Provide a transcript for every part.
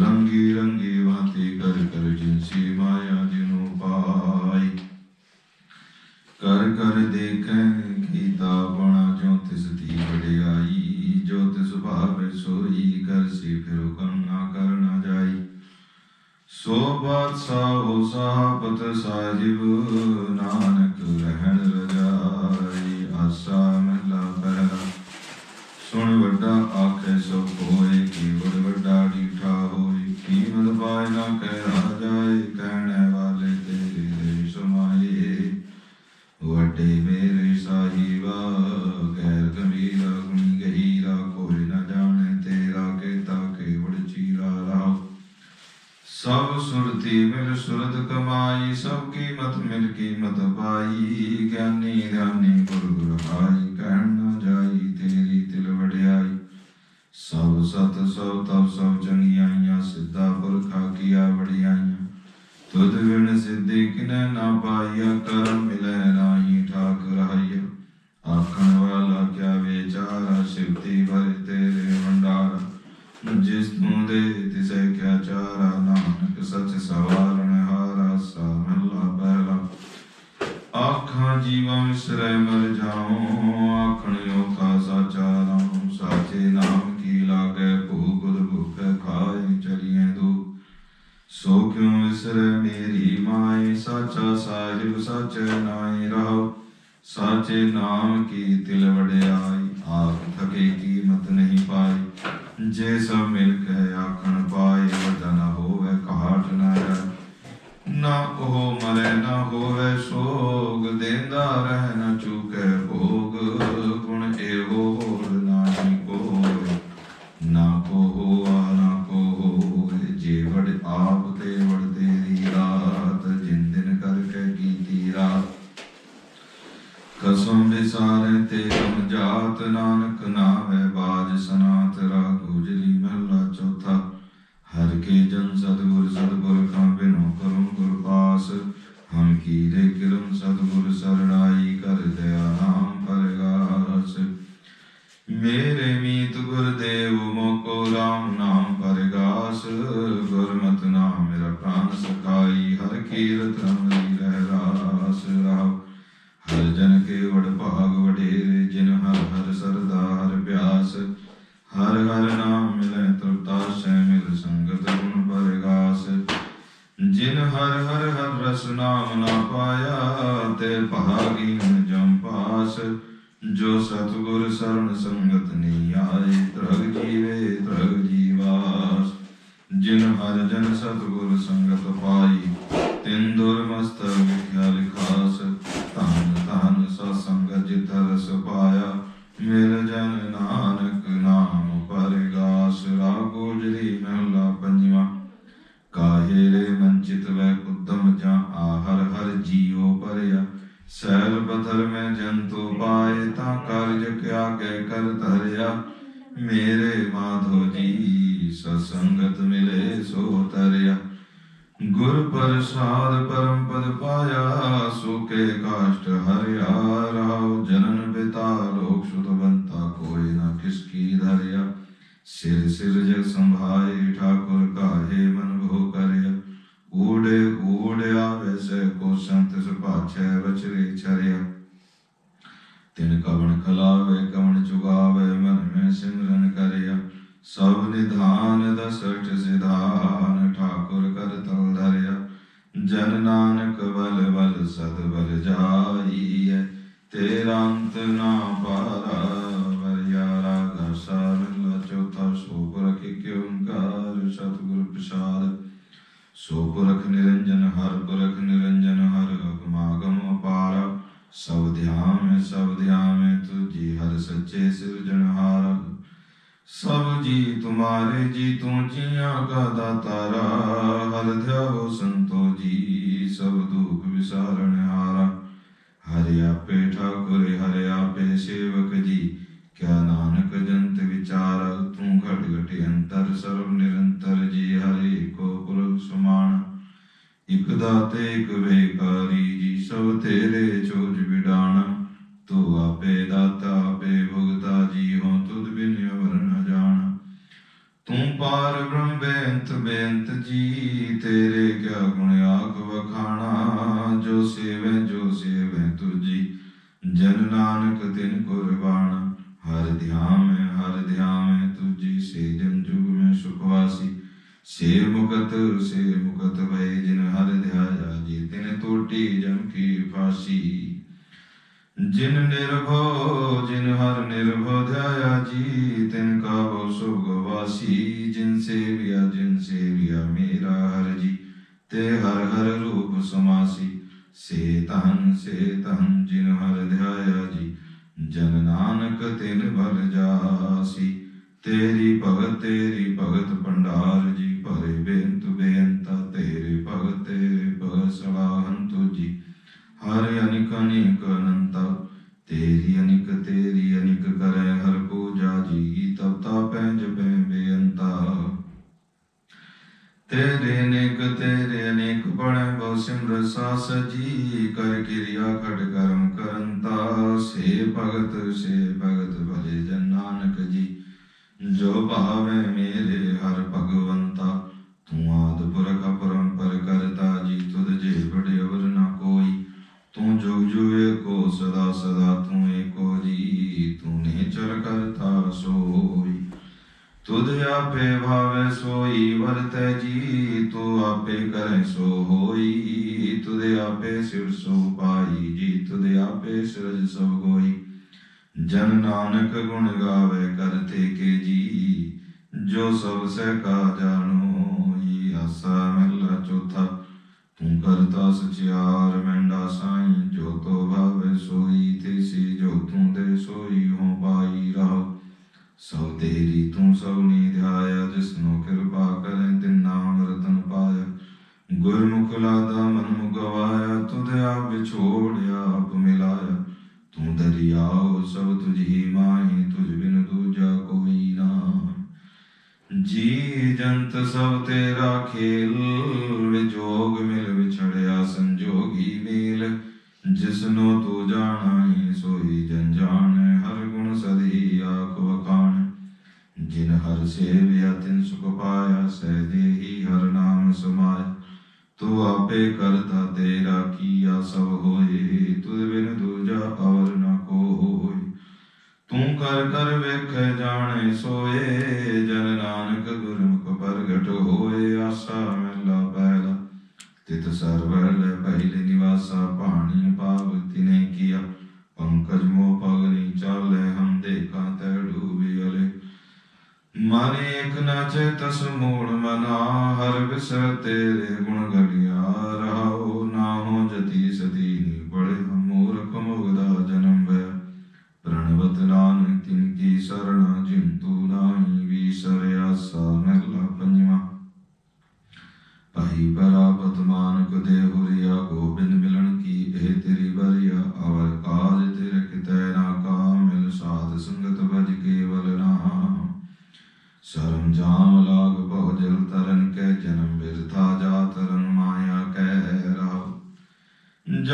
ਰੰਗੀ ਰੰਗੀ ਵਾਤੀ ਕਰ ਕਰ ਜਿਨਸੀ ਮਾਇਆ ਜਿਨ ਉਪਾਈ ਕਰ ਕਰ ਦੇਖੈ ਕੀਤਾ ਬਣਾ ਜੋ ਤਿਸ ਦੀ ਵਡਿਆਈ, ਜੋ ਤਿਸ ਭਾਵੇ ਸੋਈ, ਕਰ ਸੀ ਫਿਰੋ ਕਰਨਾ ਕਰਨਾ ਜਾਈ। ਸੋ ਬਾਤ ਸਾਹ ਹੋ ਸਾਹ ਪਤ ਸਾਹਿਬ ਸੁਰਤ ਕਮਾਈ ਸਭ ਕੀ ਮਤ ਮਿਲ ਕੀਮਤ ਪਾਈ ਗਿਆਨੀ ਗਿਆਨੀ ਗੁਰ ਗੁਰ Ehe, ਤੁਮਾਰੇ ਜੀ ਤੂੰ ਜੀਆਂ ਕਾ ਦਾਤਾਰਾ, ਹਰ ਧਿਆਵੋ ਸੰਤੋ ਜੀ, ਸਭ ਦੁਖ ਵਿਸਾਰਣ ਹਾਰਾ। ਹਰਿ ਆਪੇ ਠਾਕੁਰ, ਹਰਿ ਆਪੇ ਸੇਵਕ ਜੀ, ਕਿਆ ਨਾਨਕ ਜੰਤ ਵਿਚਾਰ, ਤੂੰ ਘਟ ਘਟ ਅੰਤਰ, ਸਰਬ ਨਿਰੰਤਰ ਜੀ, ਹਰਿ ਕੋ ਪੁਰਖ ਸਮਾਨ। ਇਕ ਦਾਤੇ, ਇਕ ਵੇਕਾਰੀ ਜੀ, ਸਭ ਤੇਰੇ ਚੋਜ ਵਿਡਾਣਾ। ਤੂੰ ਆਪੇ ਦਾਤਾ, ਆਪੇ ਭੁਗਤਾ ਜੀ ਹੋ ਤੁਧ ਬਿਨ ਅਵਰ ਨ ਜਾਣਾ ਤੂੰ ਪਾਰ ਬ੍ਰਹਮ ਬੇਅੰਤ ਬੇਅੰਤ ਜੀ, ਤੇਰੇ ਕਿਆ ਗੁਣ ਆਖ ਵਖਾਣਾ? ਜੋ ਸੇਵੈ ਜੋ ਸੇਵੈ ਤੁਜੀ ਜਨ ਨਾਨਕ ਤਿਨ ਕੁਰਬਾਨ। ਹਰ ਧਿਆਨ ਹਰ ਧਿਆਨ ਤੁਜੀ ਸੇ ਜਨ ਜੁਗ ਮੈਂ ਸੁਖਵਾਸੀ। ਸੇ ਮੁਕਤ ਸੇ ਮੁਕਤ ਭਏ ਜਿਨ ਹਰ ਧਿਆਇਆ, ਜੀ ਤਿਨ ਟੋਟੀ ਜਮ ਕੀ ਫਾਸੀ। ਜਿਨ ਨਿਰਭਉ, ਜਿਨ ਹਰ ਨਿਰਭਉ ਧਿਆਇਆ ਜੀ, ਤਿਨ ਕਾ ਸੁਖ ਵਾਸੀ, ਜਿਨ ਸੇਵਿਆ ਜਿਨ ਸੇਵਿਆ ਮੇਰਾ ਹਰ ਜੀ, ਤੇ ਹਰ ਹਰ ਰੂਪ ਸਮਾਸੀ। ਸੇ ਤਨ ਸੇ ਤਨ ਜਿਨ ਹਰ ਧਿਆਇਆ ਜੀ, ਜਨ ਨਾਨਕ ਤਿਨ ਭਲ ਜਾਸੀ। ਤੇਰੀ ਭਗਤ ਤੇਰੀ ਭਗਤ ਭੰਡਾਰ ਜੀ, ਭਰੇ ਬੇਅੰਤ ਤੁਧ ਆਪੇ ਭਾਵੇ ਸੋਈ, ਵਰਤੈ ਜੀ ਤੂੰ ਆਪੇ ਕਰੈ ਸੋ ਹੋਈ। ਤੁਧ ਆਪੇ ਸਿਰ ਸੋ ਪਾਈ ਜੀ ਤੁਧ ਆਪੇ ਸਿਰਜ ਸਭ ਕੋਈ ਜਨ ਨਾਨਕ ਗੁਣ ਗਾਵੇ ਕਰਤੇ ਕੇ ਜੀ, ਜੋ ਸਭ ਸਹਿ ਕਾ ਜਾਣੋ ਈ ਆਸਾ ਮਹਿਲਾ ਚੌਥਾ। ਤੂੰ ਕਰਤਾ ਸਚਿਆਰ, ਮੈਂਡਾ ਸਾਈ, ਜੋ ਤੋ ਭਾਵੇ ਸੋਈ, ਤੇਸੀ ਜੋ ਤੂੰ ਦੇ ਸੋਈ ਹੋ ਪਾਈ ਰਹੋ। ਸਭ ਤੇਰੀ ਤੂੰ ਸਭ ਨੀ ਧਿਆਇਆ ਜਿਸਨੋ ਕਿਰਪਾ ਕਰੇ, ਤਿਨ ਨਾਮ ਰਤਨ ਪਾਇਆ। ਗੁਰਮੁਖ ਲਾਦਾ ਮਨ ਮੁਗਵਾਇਆ ਤੁਧ ਆਪ ਵਿਛੋੜਿਆ, ਆਪ ਮਿਲਾਇਆ। ਤੂੰ ਦਰਿਆਓ, ਸਭ ਤੁਝੀ ਮਾਹੀ, ਤੁਝ ਬਿਨ ਦੂਜਾ ਕੋਈ ਨਾ। ਜੀ ਜੰਤ ਸਭ ਤੇਰਾ ਖੇਲ, ਵਿਜੋਗ ਮਿਲ ਵਿਛੜਿਆ ਸੰਜੋਗੀ ਮੇਲ। ਜਿਸਨੋ ਤੂੰ ਜਾਣਾਈ, ਸੋਈ ਜਨ ਹਰ ਸੇਵਿਆ ਤਿਨ ਸੁਖ ਪਾਇਆ ਸਹਿ ਹੀ ਹਰ ਨਾਮ ਸਮਾਇਆ। ਤੂੰ ਆਪੇ ਕਰਤਾ ਤੇਰਾ ਕੀਆ ਸਭ ਹੋਏ, ਤੁਧ ਬਿਨ ਦੂਜਾ ਔਰ ਨ ਕੋਈ। ਤੂੰ ਕਰ ਕਰ ਵੇਖੈ ਜਾਣੇ ਸੋਏ ਇੱਕ ਤਸ ਮੂੜ ਮਨਾ ਹਰ ਬਿਸਰ ਤੇਰੇ ਗੁਣ ਗੜਿਆ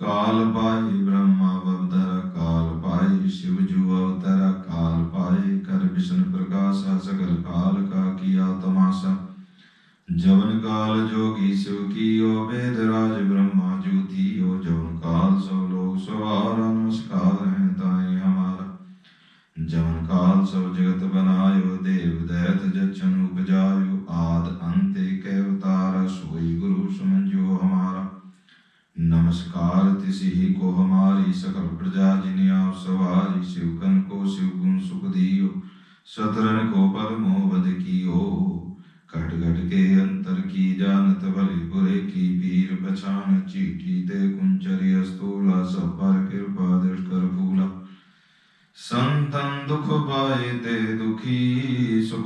ਕਾਲ ਪਾਈ ਬ੍ਰਹਮਾ ਅਵਤਾਰਾ ਕਾਲ ਪਾਈ ਸ਼ਿਵ ਜੂ ਅਵਤਾਰਾ, ਕਾਲ ਪਾਈ ਕਰ ਵਿਸ਼ਨ ਪ੍ਰਕਾਸ਼, ਸਗਲ ਕਾਲ ਕਾ ਕੀਆ ਤਮਾਸ਼ਾ ਜਵਨ ਕਾਲ ਜੋਗੀ ਸ਼ਿਵ ਓ ਵੇਦ ਰਾਜ ਬ੍ਰਹਮ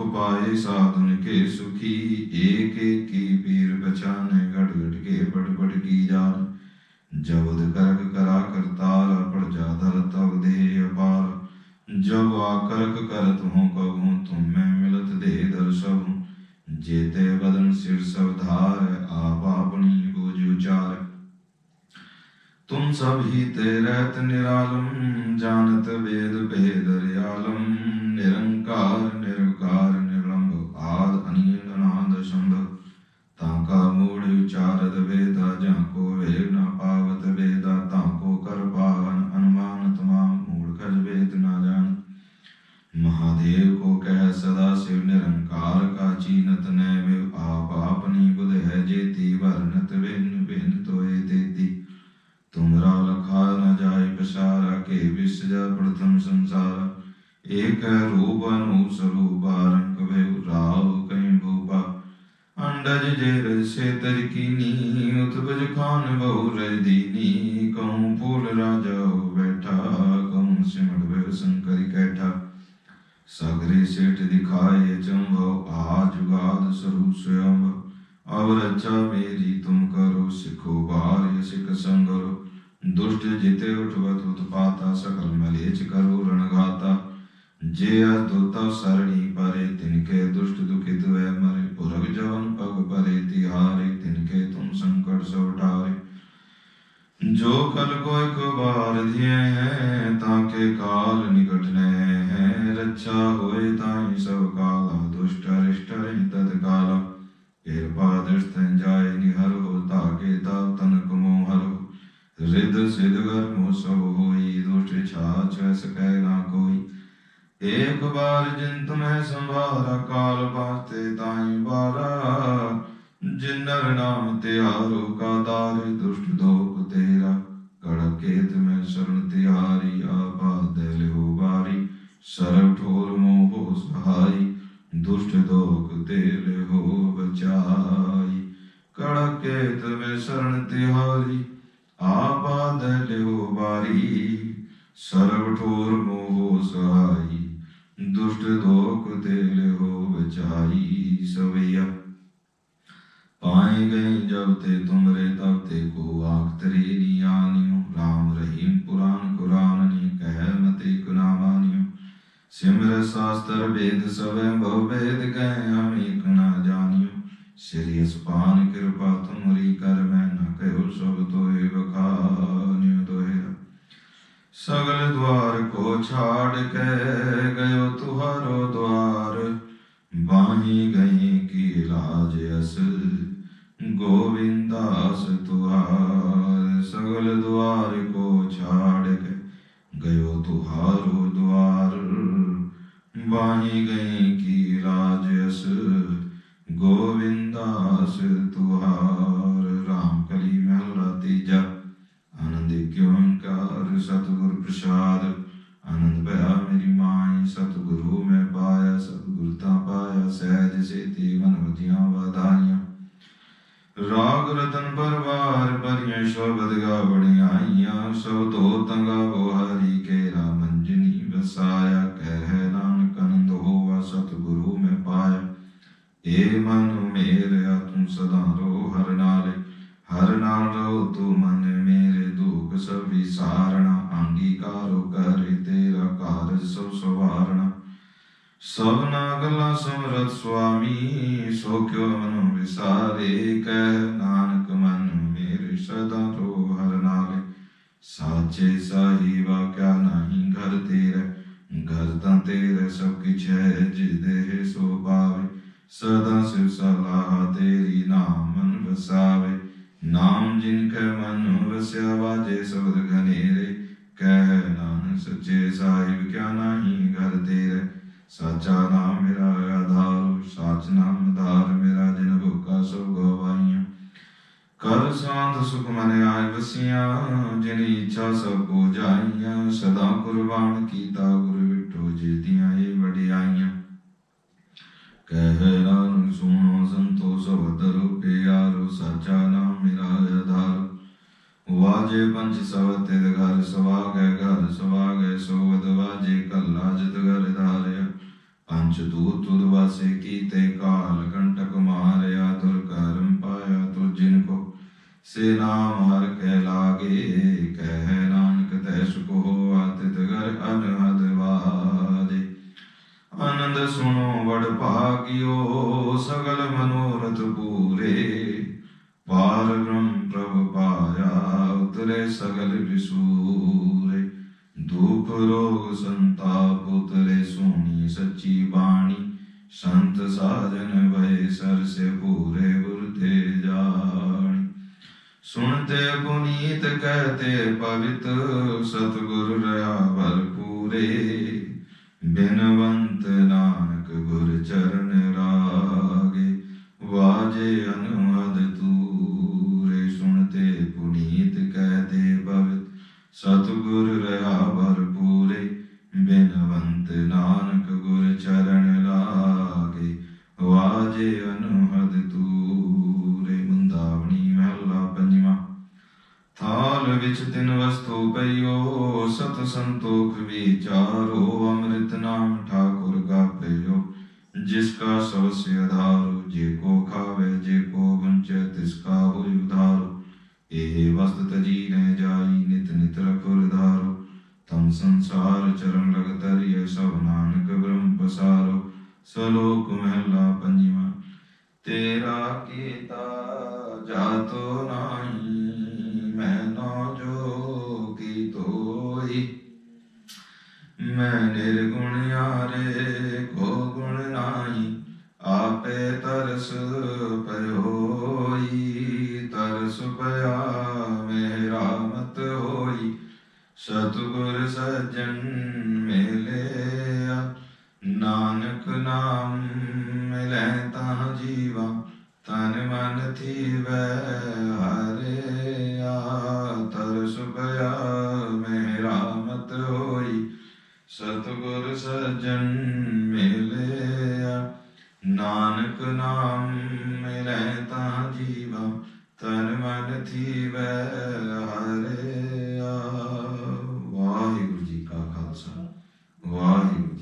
ਸੁਖ ਪਾਏ ਸਾਧਨ ਕੇ ਸੁਖੀ, ਏਕ ਏਕੀ ਵੀਰ ਬਚਾਨੇ ਗੜ ਗੜ ਕੇ ਬੜ ਬੜ ਕੀ ਜਾਨ। ਜਬਦ ਕਰਕ ਕਰਾ ਕਰਤਾਰ, ਅਪੜ ਜਾਦਰ ਤਵ ਦੇ ਅਪਾਰ। ਜਬ ਆਕਰਕ ਕਰਤ ਹੂੰ ਕਬੂ ਤੁਮ ਮੈਂ ਮਿਲਤ ਦੇ ਦਰਸ਼ਬ ਜੇਤੇ ਬਦਨ ਸਿਰ ਸਭ ਧਾਰ, ਆਪ ਆਪਣੀ ਗੋਜ ਉਚਾਰ। ਤੁਮ ਸਭ ਹੀ ਤੇ ਰਹਿਤ ਨਿਰਾਲਮ, ਜਾਣਤ ਵੇਦ ਭੇਦ ਰਿਆਲਮ। ਨਿਰੰਕਾਰ ਨਿਰ अंडज जेर से तर कीनी उत्पज खान बहु रज दीनी कहूँ फूल राजा हो बैठा कहूँ सिमट भेव शंकरी कैठा सगरे सेठ दिखाए चंभव आज गाद स्वरूप स्वयं अब रक्षा मेरी तुम करो सिखो बार सिख संगरो दुष्ट जिते उठवत उत्पाता सकल मलेच करो रणघाता जे अदुता सरणी परे तिनके दुष्ट दुखित वे मरे पुरग जवन पग परे तिहारे तिनके तुम संकट सब टारे जो कल को एक बार दिए हैं ताके काल निकट ने हैं रक्षा होए ताई सब काला दुष्ट अरिष्ट रही तत्काला कृपा दृष्ट जाय निहर हो ताके ताप तनक मोह हर हो रिद सिद्ध गर्म सब होई दुष्ट छाछ सकै ना कोई ਏਕ ਬਾਰ ਜਿੰਤ ਮੈਂ ਸੰਭਾਰਾ ਕਾਲ ਬਾਤੇ ਤਾਈ ਬਾਰਾ ਜਿਨਰ ਨਾਮ ਤਿਆਰੋ ਕਾ ਦਾਰ, ਦੁਸ਼ਟ ਦੋਖ ਤੇਰਾ। ਕੜਕੇਤ ਮੈਂ ਸਰਣ ਤਿਆਰੀ, ਆਪਾ ਦੇਲਿਓ ਬਾਰੀ ਸਰਬ ਠੋਰ ਮੋਹ ਸਹਾਈ, ਦੁਸ਼ਟ ਦੋਖ ਦੇਲਿਓ ਬਚਾਈ। ਕੜਕੇਤ ਮੈਂ ਸਰਣ ਤਿਆਰੀ, ਆਪਾ ਦੇਲਿਓ ਬਾਰੀ ਸਰਬ ਠੋਰ ਮੋਹ ਸਹਾਈ ਦੁਸ਼ਟ ਦੋਖ ਤੇ ਲਿਓ ਵਿਚਾਈ ਸਵਈਆ। ਪਾਏ ਗਏ ਜਬ ਤੇ ਤੁਮਰੇ ਤਬ ਤੇ ਕੋ ਆਖ ਤਰੇ ਨਿਆਨਿਉ ਰਾਮ ਰਹੀਮ ਪੁਰਾਨ ਕੁਰਾਨ ਨੇ ਕਹਿ ਮਤੇ ਕੁਨਾਵਾਨਿਉ ਸਿਮਰ ਸਾਸਤਰ ਵੇਦ ਸਵੈ ਭਉ ਵੇਦ ਗਏ ਹਮੇ ਕਣਾ ਜਾਨਿਉ ਸ੍ਰੀ ਅਸਪਾਨ ਕਿਰਪਾ ਤੁਮਰੀ ਕਰ ਮੈਂ ਨ ਕਹਿਉ ਸਭ ਤੋਏ ਬਖਾ ਸਗਲ ਦਵਾਰ ਕੋ ਛਾੜ ਕੇ ਗਇਓ ਤੁਹਾਰੋ ਦਵਾਰ। ਬਾਣੀ ਗਈ ਕੀ ਲਾਜ ਅਸ ਗੋਵਿੰਦਾਸ ਤੁਹਾਰ। ਸਗਲ ਦਵਾਰ ਕੋ ਛਾੜ ਕੇ ਗਇਓ ਤੁਹਾਰੋ ਦਵਾਰ। ਬਾਣੀ ਗਈ ਕੀ ਲਾਜ ਅਸ ਗੋਵਿੰਦਾਸ ਤੁ ਪ੍ਰਭੂ ਦੀਆਂ ਵਧਾਈਆਂ। ਰਾਗ ਰਤਨ ਪਰਵਾਰ ਪਰਿਆ ਸ਼ੋਭਦ ਗਾਵਣੀਆਂ ਆਈਆਂ। ਸਭ ਤੋ ਤੰਗਾ ਬੋਹਾਰੀ ਕੇ ਰਾਮੰਜਨੀ ਵਸਾਇਆ। ਕਹਿ ਨਾਨਕਨ ਦੋਵਾ ਸਤਿਗੁਰੂ ਮੈਂ ਪਾਇਆ। ਏ ਮਨ ਮੇਰਿਆ, ਤੂੰ ਸਦਾ ਰੋ ਹਰ ਨਾਲ। ਹਰ ਨਾਲ ਰੋ ਤੂੰ ਮਨ ਮੇਰੇ ਦੁਖ ਸਭ ਵਿਸਾਰਣਾ ਅੰਗੀਕਾਰੋ ਕਰੇ ਤੇਰਾ ਕਾਰਜ ਸਭ ਸਵਾਰਣਾ। ਸਭਨਾ ਗੱਲਾਂ ਸਮਰਤ ਸੁਆਮੀ, ਸੋ ਕਿਉ ਮਨੁ ਵਿਸਾਰੇ, ਕਹਿ ਨਾਨਕ ਮਨ ਮੇਰੇ ਸਦਾ ਰੋ ਹਰ ਨਾਲੇ। ਸਾਚੇ ਸਾਹਿਬਾ, ਕਿਆ ਨਹੀਂ ਘਰ ਤੇਰੇ, ਘਰ ਤਾਂ ਤੇਰੇ ਸਭ ਕਿਛ ਹੈ ਜਿਦੇ ਸੋ ਪਾਵੇ ਸਦਾ ਸਿਵ ਸਲਾਹ ਤੇਰੀ ਨਾਮ ਮਨ ਵਸਾਵੇ। ਨਾਮ ਜਿਨ ਕੈ ਮਨ ਵਸਿਆ, ਵਾਜੇ ਸਬਦ ਘਨੇਰੇ, ਕਹਿ ਨਾਨਕ ਸੱਚੇ ਸਾਹਿਬ ਸਾਚਾ ਨਾਮ ਮੇਰਾ ਆਧਾਰ, ਸਾਚ ਨਾਮ ਆਧਾਰ ਮੇਰਾ ਜਿਨ ਭੁਖਾ ਸੋ ਗਵਾਈਆਂ। ਕਰ ਸਾਧ ਸੁਖ ਮਨ ਆਇ ਵਸੀਆਂ, ਜਿਨ ਇੱਛਾ ਸਭ ਕੋ ਜਾਈਆਂ। ਸਦਾ ਕੁਰਬਾਨ ਕੀਤਾ ਗੁਰ ਵਿਟੋ ਜੀਤੀਆਂ ਇਹ ਵਡਿਆਈਆਂ। ਕਹਿ ਨਾਨਕ ਸੁਣੋ ਸੰਤੋ ਸਬਦ ਰੂਪੇ ਆਰੋ, ਸਾਚਾ ਨਾਮ ਮੇਰਾ ਆਧਾਰ। ਵਾਜੇ ਪੰਜ ਸਵ ਤਿਦ ਘਰ ਸਵਾ ਸੁਣਤੇ ਪੁਨੀਤ ਕਹਤੇ ਪਵਿੱਤ ਸਤਗੁਰ ਰਹਾ ਭਰਪੂਰੇ ਬਿਨਵੰਤ ਵਿਚਾਰੋ ਅੰਮ੍ਰਿਤ ਨਾਮ ਠਾਕੁਰ ਕਾ ਜਿਸ ਕਾ ਸਭ ਸੇ ਆਧਾਰ, ਜੇ ਕੋ ਖਾਵੇ, ਜੇ ਕੋ ਵੰਚੈ, ਤਿਸ ਕਾ ਹੋਇ ਉਧਾਰ। ਇਹ ਵਸਤ ਤਜੀ ਨ ਜਾਈ, ਨਿਤ ਨਿਤ ਰਖੁਰ ਧਾਰੋ ਤਮ ਸੰਸਾਰ ਚਰਨ ਲਗ ਤਰਿਏ ਸਭ ਨਾਨਕ ਬ੍ਰਹਮ ਪਸਾਰੋ। ਸਲੋਕ ਮਹਿਲਾ ਪੰਜਵਾ, ਤੇਰਾ ਕੀਤਾ ਜਾਤੋ ਨਾਹੀ, ਮੈਂ ਨਾ ਮੈਂ ਨਿਰਗੁਣ ਆਰੇ ਕੋ ਗੁਣ ਨਾਹੀ, ਆਪੇ ਤਰਸ ਪਇਓਈ ਤਰਸ ਪਿਆ ਮੇਰਾ ਮਤ ਹੋਈ। ਸਤਿਗੁਰ ਸਜਣ ਮਿਲਿਆ, ਨਾਨਕ ਨਾਮ ਮਿਲੈ ਤਾਂ ਜੀਵਾ, ਤਨ ਮਨ ਥੀਵੈ ਹਰਿਆ। ਸਤਿਗੁਰ ਸਜਣ ਮਿਲਿਆ ਨਾਨਕ ਨਾਮ ਮਿਲੈ ਤਾਂ ਜੀਵਾ ਤਨ ਮਨ ਥੀਵੈ ਹਰੇ